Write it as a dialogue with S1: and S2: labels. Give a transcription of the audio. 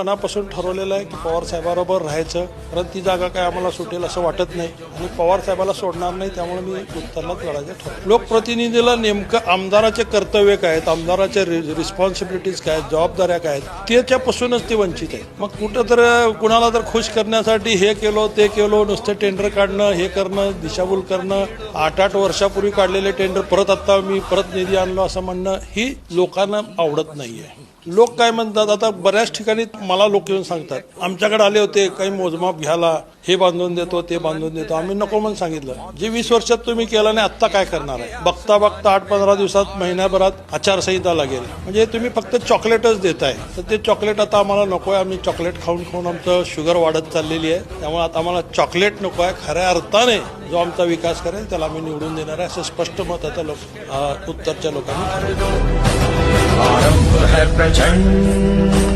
S1: मनापासून ठरवलेलं आहे की पवार साहेबाबरोबर राहायचं. कारण ती जागा काय आम्हाला सुटेल असं वाटत नाही. आणि पवार साहेबाला सोडणार नाही त्यामुळे मी उत्तरलाच लढायचं ठरवलं. लोकप्रतिनिधीला नेमकं आमदाराचे कर्तव्य काय आहेत? आमदाराच्या रिस्पॉन्सिबिलिटीज काय आहेत? जबाबदाऱ्या काय आहेत? त्याच्यापासूनच ते वंचित आहे. मग कुठं तर कुणाला तर खुश करण्यासाठी हे केलो ते केलो नुसतं टेंडर काढणं हे करणं दिशाभूल करणं आठ आठ वर्षापूर्वी काढलेले टेंडर परत आता मी परत निधी आणलो असं म्हणणं ही लोकांना आवडत नाही आहे लोक काय म्हणतात आता बऱ्याच ठिकाणी मला लोक येऊन सांगतात. आमच्याकडे आले होते काही मोजमाप घ्यायला. हे बांधून देतो ते बांधून देतो. आम्ही नको म्हणून सांगितलं. जे वीस वर्षात तुम्ही केलं नाही आत्ता काय करणार आहे? बघता बघता आठ पंधरा दिवसात महिन्याभरात आचारसंहिता लागेल. म्हणजे तुम्ही फक्त चॉकलेटच देताय. तर ते चॉकलेट आता आम्हाला नको आहे आम्ही चॉकलेट खाऊन खाऊन आमचं शुगर वाढत चाललेली आहे. त्यामुळे आता आम्हाला चॉकलेट नको आहे खऱ्या अर्थाने जो आमचा विकास करेल त्याला आम्ही निवडून देणार आहे. असं स्पष्ट मत आता लोक उत्तरच्या लोकांनी
S2: प्रचंड.